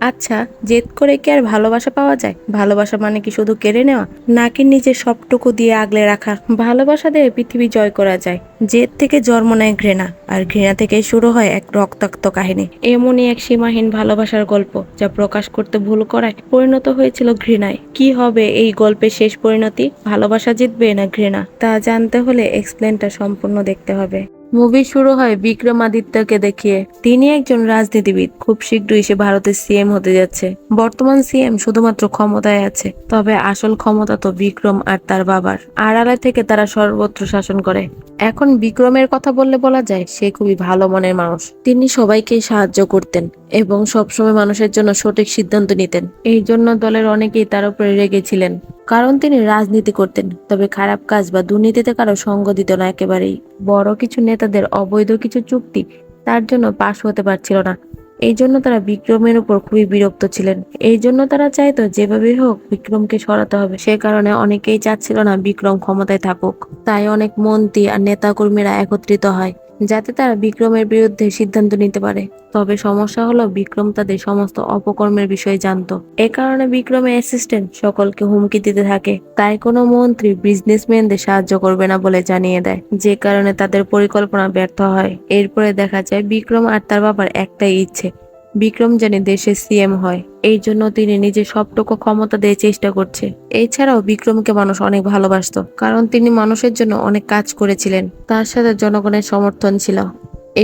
আচ্ছা জেদ করে কি আর ভালোবাসা পাওয়া যায়? ভালোবাসা মানে কি শুধু কেড়ে নেওয়া? নাকি নিজের সবটুকু দিয়ে আগলে রাখা? ভালোবাসা দিয়ে পৃথিবী জয় করা যায়। জেদ থেকে জন্ম নেয় ঘৃণা, আর ঘৃণা থেকেই শুরু হয় এক রক্তাক্ত কাহিনী। এমনই এক সীমাহীন ভালোবাসার গল্প, যা প্রকাশ করতে ভুল করায় পরিণত হয়েছিল ঘৃণায়। কি হবে এই গল্পের শেষ পরিণতি? ভালোবাসা জিতবে না ঘৃণা? তা জানতে হলে এক্সপ্লেনটা সম্পূর্ণ দেখতে হবে। মুভি শুরু হয় বিক্রমাদিত্যকে দেখিয়ে। তিনি একজন রাজনীতিবিদ। খুব শীঘ্রই সে ভারতের সিএম হতে যাচ্ছে। বর্তমান সিএম শুধুমাত্র ক্ষমতায় আছে। তবে আসল ক্ষমতা তো বিক্রম আর তার বাবার। আড়ালে থেকে তারা সর্বত্র শাসন করে। এখন বিক্রমের কথা বললে বলা যায়, সে খুবই ভালো মনের মানুষ। তিনি সবাইকে সাহায্য করতেন এবং সবসময় মানুষের জন্য সঠিক সিদ্ধান্ত নিতেন। এই জন্য দলের অনেকেই তার উপরে রেগেছিলেন কারণ তিনি রাজনীতি করতেন, তবে খারাপ কাজ বা দুর্নীতিতে কারও সঙ্গ দিত না একেবারেই। বড় কিছু নেতাদের অবৈধ কিছু চুক্তি তার জন্য পাশ হতে পারছিল না। এই জন্য তারা বিক্রমের উপর খুবই বিরক্ত ছিলেন। এই জন্য তারা চাইতো যেভাবে হোক বিক্রমকে সরাতে হবে। সে কারণে অনেকেই চাচ্ছিল না বিক্রম ক্ষমতায় থাকুক। তাই অনেক মন্ত্রী আর নেতাকর্মীরা একত্রিত হয়। যাতে তারা বিক্রমের বিরুদ্ধে সিদ্ধান্ত নিতে পারে। তবে সমস্যা হলো বিক্রম তাদের সমস্ত অপকর্মের বিষয়ে জানত। এ কারণে বিক্রমের অ্যাসিস্ট্যান্ট সকলকে হুমকি দিতে থাকে। তাই কোনো মন্ত্রী বিজনেসম্যানদের সাহায্য করবে না বলে জানিয়ে দেয়। যে কারণে তাদের পরিকল্পনা ব্যর্থ হয়। এরপরে দেখা যায় বিক্রম আর তার বাবার একটাই ইচ্ছে। বিক্রম জানি দেশের সিএম হয়। এই জন্য তিনি নিজের সবটুকু ক্ষমতা দিয়ে চেষ্টা করছে। এছাড়াও বিক্রমকে মানুষ অনেক ভালোবাসতো, কারণ তিনি মানুষের জন্য অনেক কাজ করেছিলেন। তার সাথে জনগণের সমর্থন ছিল।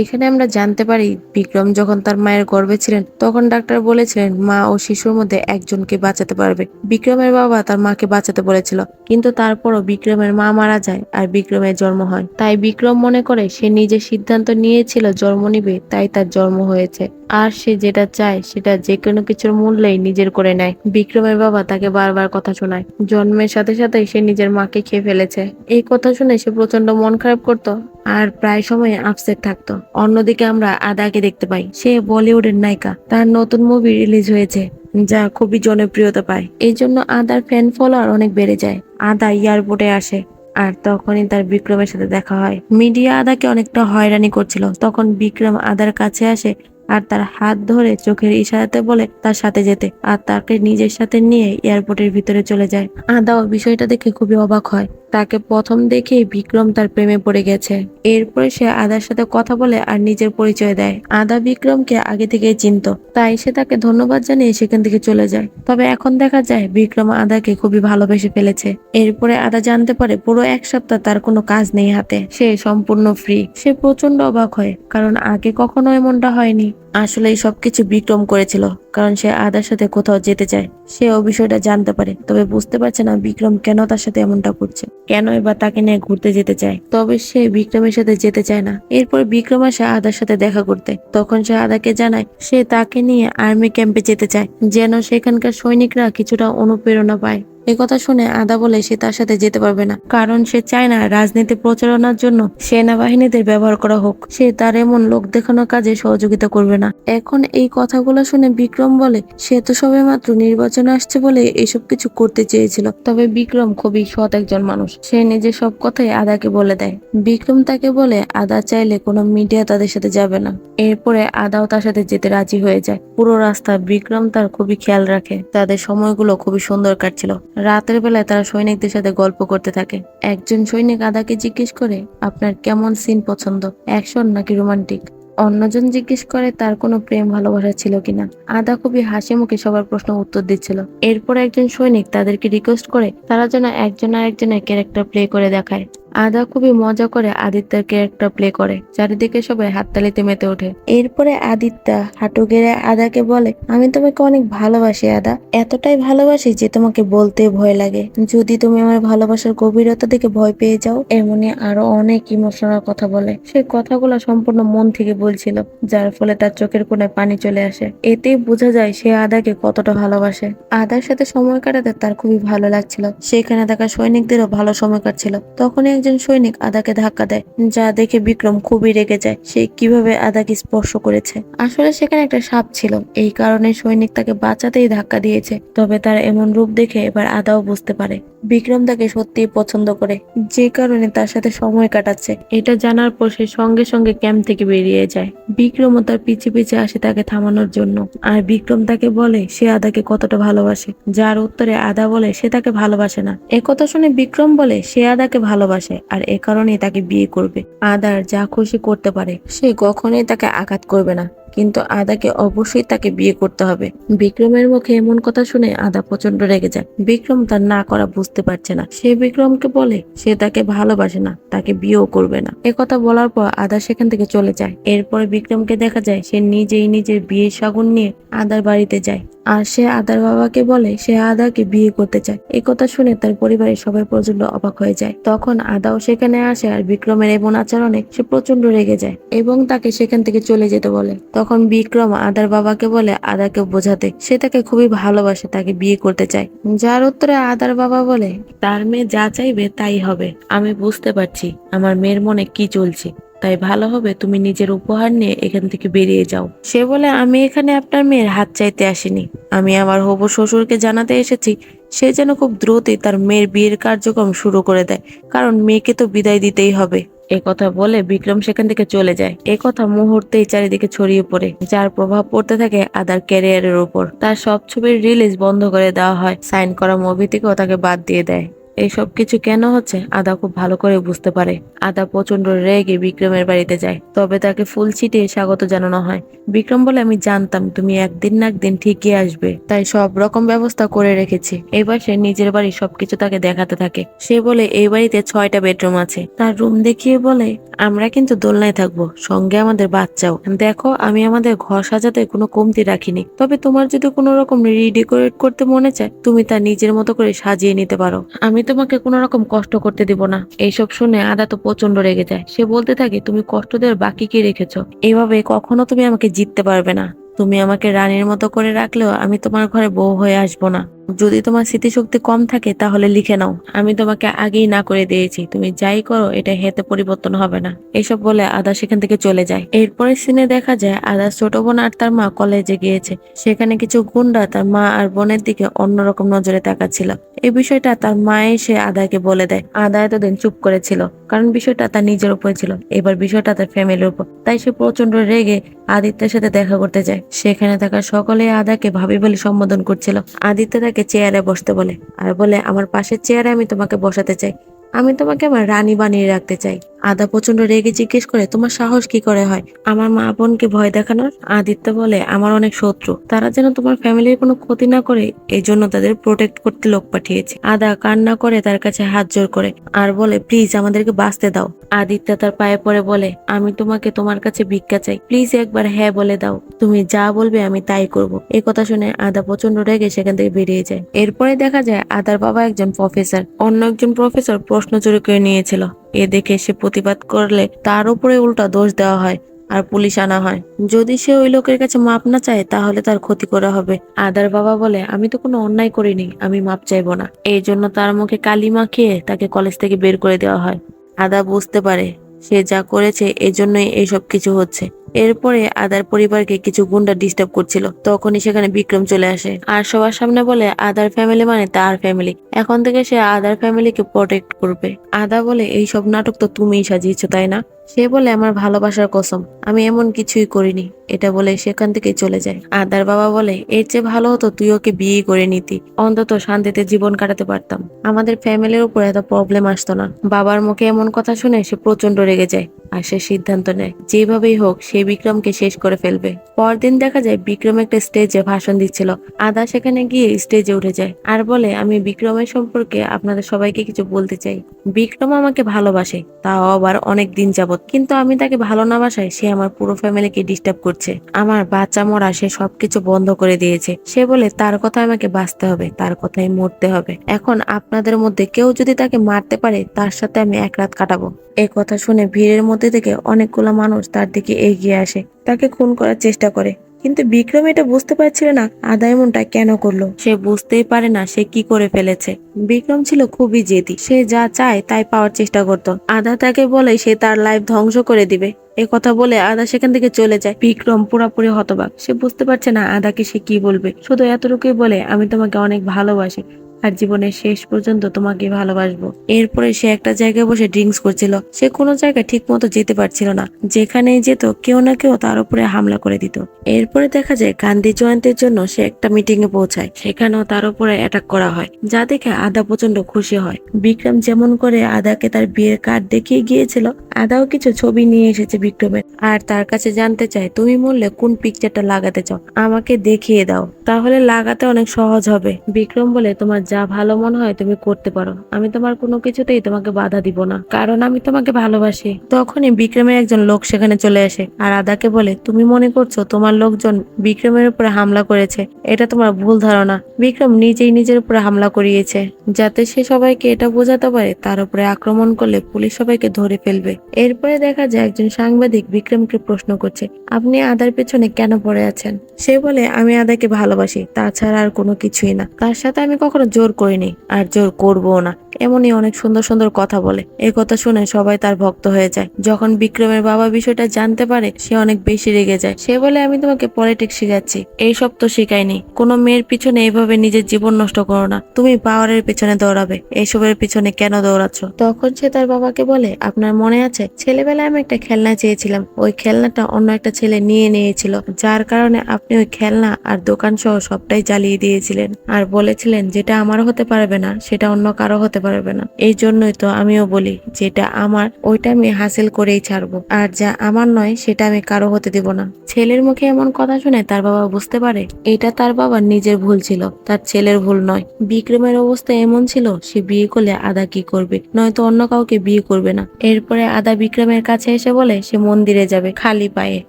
এখানে আমরা জানতে পারি, বিক্রম যখন তার মায়ের গর্ভে ছিলেন, তখন ডাক্তার বলেছিলেন মা ও শিশুর মধ্যে একজনকে বাঁচাতে পারবে। বিক্রমের বাবা তার মাকে বাঁচাতে বলেছিল, কিন্তু তারপরও বিক্রমের মা মারা যায় আর বিক্রমের জন্ম হয়। তাই বিক্রম মনে করে, সে নিজের সিদ্ধান্ত নিয়েছিল জন্ম নিবে, তাই তার জন্ম হয়েছে। আর সে যেটা চায় সেটা যে কোনো কিছুর মূল্যেই নিজের করে নেয়। বিক্রমের বাবা তাকে বারবার কথা শোনায়। জন্মের সাথে সাথে সে নিজের মাকে খেয়ে ফেলেছে। এই কথা শুনে সে প্রচণ্ড মন খারাপ করত আর প্রায় সময় আপসেট থাকতো। অন্যদিকে আমরা আদাকে দেখতে পাই। সে বলিউডের নায়িকা। তার নতুন মুভি রিলিজ হয়েছে, যা খুবই জনপ্রিয়তা পায়। এই জন্য আদার ফ্যান ফলোয়ার অনেক বেড়ে যায়। আদা এয়ারপোর্টে আসে আর তখনই তার বিক্রমের সাথে দেখা হয়। মিডিয়া আদাকে অনেকটা হয়রানি করছিল। তখন বিক্রম আদার কাছে আসে আর তার হাত ধরে চোখের ইশারাতে বলে তার সাথে যেতে আর তাকে নিজের সাথে নিয়ে এয়ারপোর্টের ভিতরে চলে যায়। আদাও বিষয়টা দেখে খুবই অবাক হয়। তাকে প্রথম দেখেই বিক্রম তার প্রেমে পড়ে গেছে। এরপরে সে আদার সাথে কথা বলে আর নিজের পরিচয় দেয়। আদা বিক্রমকে আগে থেকেই চিনত, তাই সে তাকে ধন্যবাদ জানিয়ে সেখান থেকে চলে যায়। তবে এখন দেখা যায় বিক্রম আদাকে খুবই ভালোবেসে ফেলেছে। এরপরে আদা জানতে পারে পুরো এক সপ্তাহ তার কোনো কাজ নেই হাতে। সে সম্পূর্ণ ফ্রি সে প্রচণ্ড অবাক হয়, কারণ আগে কখনো এমনটা হয়নি। আসলে এই সবকিছু বিক্রম করেছিল, কারণ সে আদার সাথে কোথাও যেতে চায়। সে ও বিষয়টা জানতে পারে, তবে বুঝতে পারছে না বিক্রম কেন তার সাথে এমনটা করছে। কেনই বা তাকে নিয়ে ঘুরতে যেতে চায়। তবে সে বিক্রমের সাথে যেতে চায় না। এরপর বিক্রম আসে আদার সাথে দেখা করতে। তখন সে আদাকে জানায়, সে তাকে নিয়ে আর্মি ক্যাম্পে যেতে চায়, যেন সেখানকার সৈনিকরা কিছুটা অনুপ্রেরণা পায়। এ কথা শুনে আদা বলে সে তার সাথে যেতে পারবে না, কারণ সে চায় না রাজনীতি প্রচারণার জন্য সেনাবাহিনীদের ব্যবহার করা হোক। সে তার এমন লোক দেখানোর কাজে সহযোগিতা করবে না। এখন এই কথাগুলো শুনে বিক্রম বলে, সে তো সবে মাত্র নির্বাচনে আসছে বলে এসব কিছু করতে চেয়েছিল। তবে বিক্রম খুবই সৎ একজন মানুষ। সে নিজের সব কথাই আদাকে বলে দেয়। বিক্রম তাকে বলে, আদা চাইলে কোনো মিডিয়া তাদের সাথে যাবে না। এরপরে আদাও তার সাথে যেতে রাজি হয়ে যায়। পুরো রাস্তা বিক্রম তার খুবই খেয়াল রাখে। তাদের সময়গুলো খুবই সুন্দর কাটছিল। রাতের বেলায় তারা সৈনিকদের সাথে গল্প করতে থাকে। একজন সৈনিক আদাকে জিজ্ঞেস করে, আপনার কেমন সিন পছন্দ? অ্যাকশন নাকি রোমান্টিক? অন্যজন জিজ্ঞেস করে তার কোনো প্রেম, ভালোবাসা ছিল কিনা। আদা খুবই হাসি মুখে সবার প্রশ্ন উত্তর দিচ্ছিল। এরপর একজন সৈনিক তাদেরকে রিকোয়েস্ট করে তারা যেন একজন আরেকজনের ক্যারেক্টার প্লে করে দেখায়। আদা খুবই মজা করে আদিত্যের ক্যারেক্টার প্লে করে। চারিদিকে সবাই হাততালিতে মেতে ওঠে। এরপরে আদিত্যা হাঁটু গেড়ে আদাকে বলে, আমি তোমাকে অনেক ভালোবাসি, আদা। এতটাই ভালোবাসি যে তোমাকে বলতে ভয় লাগে। যদি তুমি আমার ভালোবাসার গভীরতা দেখে ভয় পেয়ে যাও এমনই আরও অনেক ইমোশনাল কথা বলে। সে কথাগুলো সম্পূর্ণ মন থেকে বলছিল, যার ফলে তার চোখের কোণে পানি চলে আসে। এতেই বোঝা যায় সে আদাকে কতটা ভালোবাসে। আদার সাথে সময় কাটাতে তার খুবই ভালো লাগছিল। সেখানে থাকা সৈনিকদেরও ভালো সময় কাটছিল। তখনই একজন সৈনিক আদাকে ধাক্কা দেয়, যা দেখে বিক্রম খুবই রেগে যায়। সে কীভাবে আদাকে স্পর্শ করেছে? আসলে সেখানে একটা সাপ ছিল। এই কারণে সৈনিক তাকে বাঁচাতেই ধাক্কা দিয়েছে। তবে তার এমন রূপ দেখে এবার আদাও বুঝতে পারে। বিক্রম তাকে সত্যিই পছন্দ করে, যে কারণে তার সাথে সময় কাটাচ্ছে। এটা জানার পর সে সঙ্গে সঙ্গে ক্যাম্প থেকে বেরিয়ে যায়। বিক্রমও তার পিছে পিছে আসে তাকে থামানোর জন্য। আর বিক্রম তাকে বলে, সে আদাকে কতটা ভালোবাসে। যার উত্তরে আদা বলে, সে তাকে ভালোবাসে না। একথা শুনে বিক্রম বলে, সে আদাকে ভালোবাসে। আর এ কারণেই তাকে বিয়ে করবে। আদার যা খুশি করতে পারে, সে কখনোই তাকে আঘাত করবে না। কিন্তু আদাকে অবশ্যই তাকে বিয়ে করতে হবে। বিক্রমের মুখে এমন কথা শুনে আদা প্রচণ্ড রেগে যায়। বিক্রম তার না করা বুঝতে পারছে না। সে বিক্রমকে বলে, সে তাকে ভালোবাসে না, তাকে বিয়েও করবে না। কথা বলার পর আদা সেখান থেকে চলে যায়। এরপরে বিক্রমকে দেখা যায়, সে নিজেই নিজের বিয়ের শগুন নিয়ে আদার বাড়িতে যায়। আর সে আদার বাবাকে বলে, সে আদাকে বিয়ে করতে চায়। এই কথা শুনে তার পরিবারের সবাই প্রচণ্ড অবাক হয়ে যায়। তখন আদাও সেখানে আসে আর বিক্রমের এমন আচরণে সে প্রচণ্ড রেগে যায় এবং তাকে সেখান থেকে চলে যেতে বলে। তখন বিক্রম আদার বাবাকে বলে আদাকে বোঝাতে, সে তাকে খুবই ভালোবাসে, তাকে বিয়ে করতে চায়। যার উত্তরে আদার বাবা বলে, তার মেয়ে যা চাইবে তাই হবে। আমি বুঝতে পারছি আমার মেয়ের মনে কি চলছে। তাই ভালো হবে তুমি নিজের উপহার নিয়ে এখান থেকে বেরিয়ে যাও। সে বলে, আমি এখানে আপনার মেয়ের হাত চাইতে আসিনি। আমি আমার হবু শ্বশুরকে জানাতে এসেছি। সে যেন খুব দ্রুতই তার মেয়ের বিয়ের কার্যক্রম শুরু করে দেয়। কারণ মেয়েকে তো বিদায় দিতেই হবে। এ কথা বলে বিক্রম সেখান থেকে চলে যায়। এ কথা মুহূর্তেই চারিদিকে ছড়িয়ে পড়ে, যার প্রভাব পড়তে থাকে আদার ক্যারিয়ারের উপর। তার সব ছবির রিলিজ বন্ধ করে দেওয়া হয়। সাইন করা মুভি থেকেও তাকে বাদ দিয়ে দেয়। এইসব কিছু কেন হচ্ছে? আদা খুব ভালো করে বুঝতে পারে। আদা প্রচণ্ড রেগে বিক্রমের বাড়িতে যায়। তবে তাকে ফুল ছিটিয়ে স্বাগত জানানো হয়। বিক্রম বলে, আমি জানতাম তুমি একদিন না একদিন ঠিকই আসবে। তাই সব রকম ব্যবস্থা করে রেখেছি। এবার সে নিজের বাড়ি সবকিছু তাকে দেখাতে থাকে। সে বলে, এই বাড়িতে ছয়টা বেডরুম আছে। তার রুম দেখিয়ে বলে, আমরা কিন্তু দোলনায় থাকব। সঙ্গে আমাদের বাচ্চাও। দেখো, আমি আমাদের ঘর সাজাতে কোনো কমতি রাখিনি। তবে তোমার যদি কোনো রকম রিডেকোরেট করতে মনে চায়, তুমি তা নিজের মতো করে সাজিয়ে নিতে পারো। আমি তোমাকে কোনো রকম কষ্ট করতে দিব না। এইসব শুনে আদা তো প্রচণ্ড রেগে যায়। সে বলতে থাকে, তুমি কষ্ট দেওয়ার বাকি কি রেখেছ? এভাবে কখনো তুমি আমাকে জিততে পারবে না। তুমি আমাকে রানীর মতো করে রাখলেও আমি তোমার ঘরে বউ হয়ে আসব না। যদি তোমার স্মৃতিশক্তি কম থাকে, তাহলে লিখে নাও। আমি তোমাকে আগেই না করে দিয়েছি। তুমি যাই করো, এটা হেতে পরিবর্তন হবে না। এসব বলে আদা সেখান থেকে চলে যায়। এরপরে সিনে দেখা যায়, আদা ছোট বোন আর তার মা কলেজে গিয়েছে। সেখানে কিছু গুন্ডা তার মা আর বোনের দিকে অন্যরকম নজরে তাকাচ্ছিল। এই বিষয়টা তার মা এসে আদাকে বলে দেয়। আদা এতদিন চুপ করেছিল, কারণ বিষয়টা তার নিজের উপরে ছিল। এবার বিষয়টা তার ফ্যামিলির উপর। তাই সে প্রচণ্ড রেগে আদিত্যের সাথে দেখা করতে যায়। সেখানে থাকা সকলে আদাকে ভাবি বলে সম্বোধন করছিল। আদিত্য তাকে চেয়ারে বসতে বলে। আর বলে আমার পাশের চেয়ারে আমি তোমাকে বসাতে চাই। আমি তোমাকে আমার রানী বানিয়ে রাখতে চাই। আদা প্রচণ্ড রেগে জিজ্ঞেস করে, তোমার সাহস কি করে হয়? আমার মা বোনকে ভয় দেখানোর আদিত্য বলে, আমার অনেক শত্রু। তারা যেন তোমার ফ্যামিলির কোনো ক্ষতি না করে এই জন্য তাদের প্রোটেক্ট করতে লোক পাঠিয়েছে। আদা কান্না করে তার কাছে হাত জোর করে আর বলে, প্লিজ আমাদেরকে বাঁচতে দাও। আদিত্য তার পায়ে পড়ে বলে, আমি তোমাকে তোমার কাছে ভিক্ষা চাই। প্লিজ একবার হ্যাঁ বলে দাও। তুমি যা বলবে আমি তাই করব। এই কথা শুনে আদা প্রচণ্ড রেগে সেখান থেকে বেরিয়ে যায়। এরপরে দেখা যায় আদার বাবা একজন প্রফেসর অন্য একজন প্রফেসর প্রশ্ন চুরি করে নিয়েছিল। এ দেখে সে প্রতিবাদ করলে তার উপরে উল্টা দোষ দেওয়া হয় আর পুলিশ আনা হয়। যদি সে ওই লোকের কাছে মাপ না চায়, তাহলে তার ক্ষতি করা হবে। আদার বাবা বলে, আমি তো কোনো অন্যায় করিনি, আমি মাপ চাইব না। এই জন্য তার মুখে কালি মাখিয়ে তাকে কলেজ থেকে বের করে দেওয়া হয়। আদা বুঝতে পারে সে যা করেছে, এজন্যই এইসব কিছু হচ্ছে। এরপরে আদার পরিবারকে কিছু গুন্ডা ডিস্টার্ব করছিল। তখনই সেখানে বিক্রম চলে আসে। আর সবার সামনে বলে, আদার ফ্যামিলি মানে তার ফ্যামিলি এখন থেকে সে আদার ফ্যামিলিকে প্রোটেক্ট করবে। আদা বলে, এই সব নাটক তো তুমিই সাজিয়েছো, তাই না? সে বলে, আমার ভালোবাসার কসম, আমি এমন কিছুই করিনি। এটা বলে সেখান থেকে চলে যায়। আদার বাবা বলে, এর চেয়ে ভালো হতো তুই ওকে বিয়ে করে নিতি। অন্তত শান্তিতে জীবন কাটাতে পারতাম। আমাদের ফ্যামিলির উপর এত প্রবলেম আসতো না। বাবার মুখে এমন কথা শুনে সে প্রচণ্ড রেগে যায় আর সে সিদ্ধান্ত নেয়, যেভাবেই হোক, সে বিক্রমকে শেষ করে ফেলবে। পরদিন দেখা যায় বিক্রম একটা স্টেজে ভাষণ দিচ্ছিল। আদা সেখানে গিয়ে স্টেজে উঠে যায় আর বলে, আমি বিক্রমের সম্পর্কে আপনাদের সবাইকে কিছু বলতে চাই। বিক্রম আমাকে ভালোবাসে, তাও আবার অনেক দিন যাবত কিন্তু আমি তাকে ভালো না বাসায় সে আমার পুরো ফ্যামিলিকে ডিস্টার্ব করছে। আমার বাচ্চা মরা সে সবকিছু বন্ধ করে দিয়েছে। সে বলে, তার কথা আমাকে বাঁচতে হবে, তার কথাই মরতে হবে। এখন আপনাদের মধ্যে কেউ যদি তাকে মারতে পারে, তার সাথে আমি এক রাত কাটাবো। এই কথা শুনে ভিড়ের মধ্যে থেকে অনেকগুলো মানুষ তার দিকে এগিয়ে আসে। তাকে খুন করার চেষ্টা করে। কিন্তু বিক্রম এটা বুঝতে পারছিল না আদা এমনটা কেন করল। সে বুঝতেই পারে না সে কি করে ফেলেছে। বিক্রম ছিল খুবই জেদি। সে যা চায় তাই পাওয়ার চেষ্টা করত। আদা তাকে বলে সে তার লাইফ ধ্বংস করে দিবে। এ কথা বলে আদা সেখান থেকে চলে যায়। বিক্রম পুরাপুরি হতবাক। সে বুঝতে পারছে না আদাকে সে কি বলবে। শুধু এতটুকুই বলে, আমি তোমাকে অনেক ভালোবাসি। আর জীবনের শেষ পর্যন্ত তোমাকে ভালোবাসবো। এরপরে সে একটা জায়গায় বসে ড্রিঙ্কস করছিল। সে কোনো জায়গায় ঠিক মতো যেতে পারছিল না। যেখানেই যেত, কেউ না কেউ তার উপরে হামলা করে দিত। এরপরে দেখা যায় গান্ধী জয়ন্তীর জন্য সে একটা মিটিং এ পৌঁছায়। সেখানেও তার উপরে অ্যাটাক করা হয়, যা দেখে আদা প্রচণ্ড খুশি হয়। বিক্রম যেমন করে আদাকে তার বিয়ের কার্ড দেখিয়ে গিয়েছিল, আদাও কিছু ছবি নিয়ে এসেছে বিক্রমের। আর তার কাছে জানতে চায়, তুমি মরলে কোন পিকচারটা লাগাতে চাও? আমাকে দেখিয়ে দাও। তাহলে লাগাতে অনেক সহজ হবে। বিক্রম বলে, তোমার যা ভালো মনে হয় তুমি করতে পারো। আমি তোমার কোনো কিছুতেই তোমাকে বাধা দিব না, কারণ আমি তোমাকে ভালোবাসি। তখনই বিক্রমের একজন লোক সেখানে চলে আসে আর আদাকে বলে, তুমি মনে করছ তোমার লোকজন বিক্রমের উপরে হামলা করেছে? এটা তোমার ভুল ধারণা। বিক্রম নিজেই নিজের উপরে হামলা করিয়েছে, যাতে সে সবাইকে এটা বোঝাতে পারে, তার উপরে আক্রমণ করলে পুলিশ সবাইকে ধরে ফেলবে। এরপরে দেখা যায় একজন সাংবাদিক বিক্রমকে প্রশ্ন করছে, আপনি আদার পেছনে কেন পড়ে আছেন? সে বলে, আমি আদাকে ভালোবাসি, তাছাড়া আর কোনো কিছুই না। তার সাথে আমি কখনো জোর করিনি আর জোর করব না। এমনই অনেক সুন্দর সুন্দর কথা বলে। এই কথা শুনে সবাই তার ভক্ত হয়ে যায়। যখন বিক্রমের বাবা বিষয়টা জানতে পারে, সে অনেক বেশি রেগে যায়। সে বলে, আমি তোমাকে পলিটিক্স শিখাচ্ছি। এইসব তো শিখাইনি। কোনো মেয়ের পিছনে এইভাবে নিজের জীবন নষ্ট করো না। তুমি পাওয়ারের পিছনে দৌড়াবে। এইসবের পিছনে কেন দৌড়াচ্ছ? তখন সে তার বাবাকে বলে, আপনার মনে আছে? ছেলেবেলায় আমি একটা খেলনা চেয়েছিলাম। ওই খেলনাটা অন্য একটা ছেলে নিয়ে নিয়েছিল। যার কারণে আপনি ওই খেলনা আর দোকান সহ সবটাই জ্বালিয়ে দিয়েছিলেন। আর বলেছিলেন, যেটা আমার হতে পারবে না, সেটা অন্য কারও হতে পারবে না। এই জন্যই তো আমিও বলি, যেটা আমার, ওইটা আমি হাসিল করেই ছাড়বো। আর যা আমার নয়, সেটা আমি কারও হতে দেব না। ছেলের মুখে এমন কথা শুনে তার বাবা বুঝতে পারে, এটা তার বাবার নিজের ভুল ছিল, তার ছেলের ভুল নয়। বিক্রমের অবস্থা এমন ছিল, সে বিয়ে করলে আদা কি করবে? নয়তো অন্য কাউকে বিয়ে করবে না। এরপরে আদা বিক্রমের কাছে এসে বলে, সে মন্দিরে যাবে, খালি পায়ে।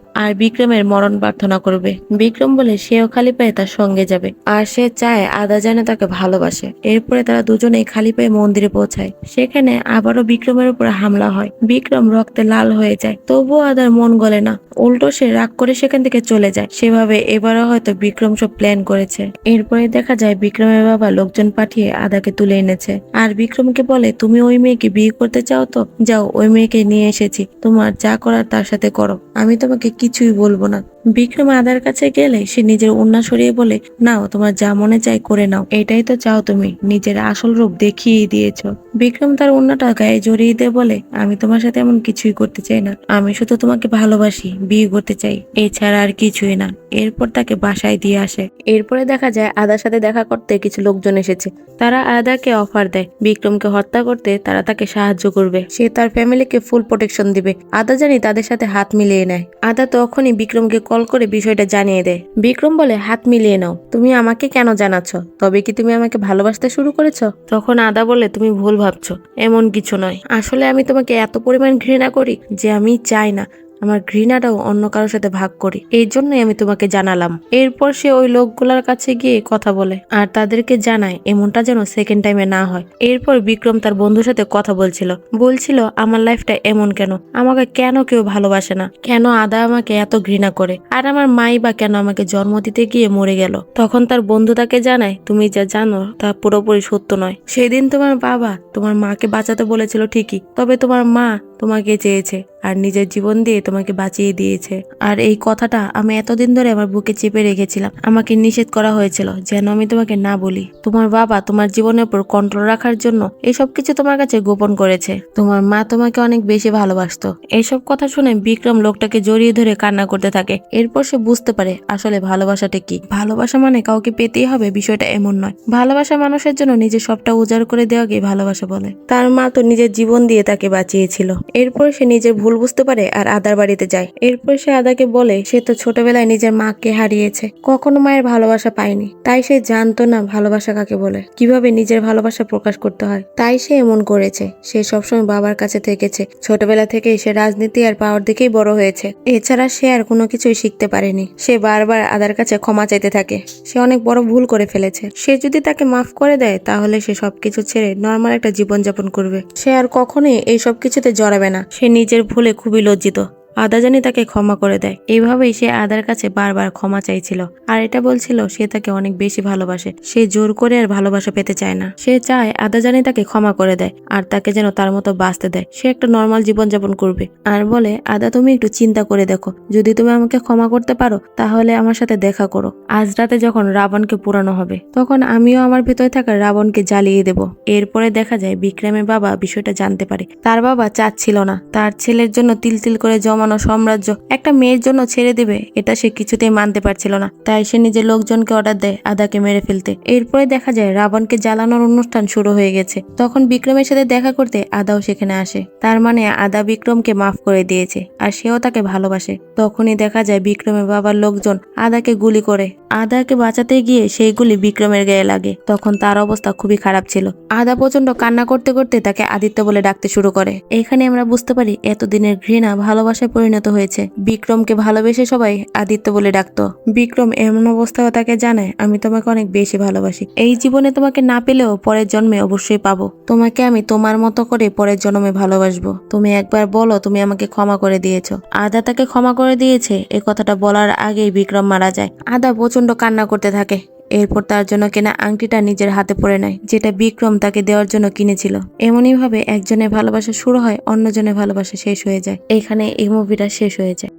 আর বিক্রমের মরণ প্রার্থনা করবে। বিক্রম বলে সেও খালি পায়ে তার সঙ্গে যাবে, আর সে চায় আদা যেন তাকে ভালোবাসে। এরপরে তারা দুজনেই খালি পায়ে মন্দিরে পৌঁছায়। সেখানে আবারও বিক্রমের উপর হামলা হয়। বিক্রম রক্তে লাল হয়ে যায়, তবুও আদার মন গলে না। উল্টো সে রাগ করে সেখান থেকে চলে যায়। সেভাবে এবারও হয়তো বিক্রম সব প্ল্যান করেছে। এরপরে দেখা যায় বিক্রমের বাবা লোকজন পাঠিয়ে আদাকে তুলে এনেছে। আর বিক্রমকে বলে, তুমি ওই মেয়েকে বিয়ে করতে চাও তো? যাও, ওই মেয়েকে নিয়ে এসেছি। তোমার যা করার তার সাথে করো। আমি তোমাকে কিছুই বলব না। বিক্রম আদার কাছে গেলে সে নিজের উন্না সরিয়ে বলে, নাও, তোমার যা মনে চাই করে নাও। এটাই তো চাও তুমি, নিজের আসল রূপ দেখিয়ে দিয়েছ। বিক্রম তার উন্নাটা গায়ে জড়িয়ে দিয়ে বলে, আমি তোমার সাথে এমন কিছুই করতে চাই না। আমি শুধু তোমাকে ভালোবাসি, বিয়ে করতে চাই। এছাড়া আর কিছুই না। এরপর তাকে বাসায় দিয়ে আসে। এরপরে দেখা যায় আদার সাথে দেখা করতে কিছু লোকজন এসেছে। তারা আদাকে অফার দেয়। বিক্রমকে হত্যা করতে তারা তাকে সাহায্য করবে। সে তার ফ্যামিলিকে ফুল প্রোটেকশন দিবে। আদা জানি তাদের সাথে হাত মিলিয়ে নেয়। আদা তখনই বিক্রমকে কল করে বিষয়টা জানিয়ে দেয় বিক্রম বলে, হাত মিলিয়ে নাও। তুমি আমাকে কেন জানাচ্ছ? তবে কি তুমি আমাকে ভালোবাসতে শুরু করেছ? তখন আদা বলে, তুমি ভুল ভাবছ। এমন কিছু নয়। আসলে আমি তোমাকে এত পরিমাণ ঘৃণা করি যে আমি চাই না। আমার ঘৃণাটাও অন্য কারোর সাথে ভাগ করি। এই জন্যই আমি তোমাকে জানালাম। এরপর সে ওই লোকগুলার কাছে গিয়ে কথা বলে আর তাদেরকে জানায় এমনটা যেন সেকেন্ড টাইমে না হয়। এরপর বিক্রম তার বন্ধুর সাথে কথা বলছিল। বলছিল, আমার লাইফটা এমন কেন? আমাকে কেন কেউ ভালোবাসে না? কেন আদা আমাকে এত ঘৃণা করে? আর আমার মাই বা কেন আমাকে জন্ম দিতে গিয়ে মরে গেল? তখন তার বন্ধু তাকে জানায়, তুমি যা জানো তা পুরোপুরি সত্য নয়। সেদিন তোমার বাবা তোমার মাকে বাঁচাতে বলেছিল ঠিকই, তবে তোমার মা তোমাকে চেয়েছে আর নিজের জীবন দিয়ে তোমাকে বাঁচিয়ে দিয়েছে। আর এই কথাটা আমি এতদিন ধরে আমার বুকে চেপে রেখেছিলাম। আমাকে নিষেধ করা হয়েছিল যেন আমি তোমাকে না বলি। তোমার বাবা তোমার জীবনের উপর কন্ট্রোল রাখার জন্য এইসব কিছু তোমার কাছে গোপন করেছে। তোমার মা তোমাকে অনেক বেশি ভালোবাসতো। এইসব কথা শুনে বিক্রম লোকটাকে জড়িয়ে ধরে কান্না করতে থাকে। এরপর সে বুঝতে পারে আসলে ভালোবাসাটা কি। ভালোবাসা মানে কাউকে পেতেই হবে, বিষয়টা এমন নয়। ভালোবাসা মানুষের জন্য নিজের সবটা উজাড় করে দেওয়াকে ভালোবাসা বলে। তার মা তো নিজের জীবন দিয়ে তাকে বাঁচিয়েছিল। এরপর সে নিজের ভুল বুঝতে পারে আর আদার বাড়িতে যায়। এরপর সে আদাকে বলে, সে তো ছোটবেলায় নিজের মাকে হারিয়েছে। কখনো মায়ের ভালোবাসা পায়নি। তাই সে জানতো না ভালোবাসা কাকে বলে। কীভাবে নিজের ভালোবাসা প্রকাশ করতে হয়? তাই সে এমন করেছে। সে সবসময় বাবার কাছে থেকেছে। ছোটবেলা থেকেই সে রাজনীতি আর পাওয়ার দিকেই বড় হয়েছে। এছাড়া সে আর কোনো কিছুই শিখতে পারেনি। সে বারবার আদার কাছে ক্ষমা চাইতে থাকে। সে অনেক বড় ভুল করে ফেলেছে। সে যদি তাকে মাফ করে দেয়, তাহলে সে সবকিছু ছেড়ে নর্মাল একটা জীবনযাপন করবে। সে আর কখনোই এই সব কিছুতে জড়াবে না। সে নিজের ভুলে খুবই লজ্জিত। আদা জানি তাকে ক্ষমা করে দেয়। এইভাবেই সে আদার কাছে বারবার ক্ষমা চাইছিল। আর এটা বলছিল, সে তাকে অনেক বেশি ভালোবাসে। সে জোর করে আর ভালোবাসা পেতে চায় না। সে চায় আদা জানি তাকে ক্ষমা করে দেয়, আর তাকে যেন তার মতো বাঁচতে দেয়। সে একটা নর্মাল জীবনযাপন করবে। আর বলে, আদা, তুমি একটু চিন্তা করে দেখো। যদি তুমি আমাকে ক্ষমা করতে পারো, তাহলে আমার সাথে দেখা করো। আজ রাতে যখন রাবণকে পুরানো হবে, তখন আমিও আমার ভেতরে থাকা রাবণকে জ্বালিয়ে দেব। এরপরে দেখা যায় বিক্রমের বাবা বিষয়টা জানতে পারে। তার বাবা চাচ্ছিল না। তার ছেলের জন্য তিল তিল করে জমানো সাম্রাজ্য একটা মেয়ের জন্য ছেড়ে দেবে, এটা সে কিছুতেই মানতে পারছিল না। তাই সে নিজের লোকজনকে অর্ডার দেয় আদাকে মেরে ফেলতে। এরপরে দেখা যায় রাবণকে জ্বালানোর অনুষ্ঠান শুরু হয়ে গেছে। তখন বিক্রমের সাথে দেখা করতে আদাও সেখানে আসে। তার মানে আদা বিক্রমকে মাফ করে দিয়েছে, আর সেও তাকে ভালোবাসে। তখনই দেখা যায় বিক্রমের বাবার লোকজন আদাকে গুলি করে। আদাকে বাঁচাতে গিয়ে সেই গুলি বিক্রমের গায়ে লাগে। তখন তার অবস্থা খুবই খারাপ ছিল। আদা প্রচণ্ড কান্না করতে করতে তাকে আদিত্য বলে ডাকতে শুরু করে। এখানে আমরা বুঝতে পারি এতদিনের ঘৃণা ভালোবাসায় পরিণত হয়েছে। বিক্রমকে ভালোবেসে সবাই আদিত্য বলে ডাকতো। বিক্রম এমন অবস্থাও তাকে জানায় আমি তোমাকে অনেক বেশি ভালোবাসি। এই জীবনে তোমাকে না পেলেও পরের জন্মে অবশ্যই পাবো। তোমাকে আমি তোমার মতো করে পরের জন্মে ভালোবাসবো। তুমি একবার বলো, তুমি আমাকে ক্ষমা করে দিয়েছ। আদা তাকে ক্ষমা করে দিয়েছে, এ কথাটা বলার আগেই বিক্রম মারা যায়। আদা প্রচণ্ড কান্না করতে থাকে। এরপর তার জন্য কেনা আংটিটা নিজের হাতে পরে নেয়, যেটা বিক্রম তাকে দেওয়ার জন্য কিনেছিল। এমনইভাবে একজনের ভালোবাসা শুরু হয়, অন্যজনের ভালোবাসা শেষ হয়ে যায়। এখানে এই মুভিটা শেষ হয়ে যায়।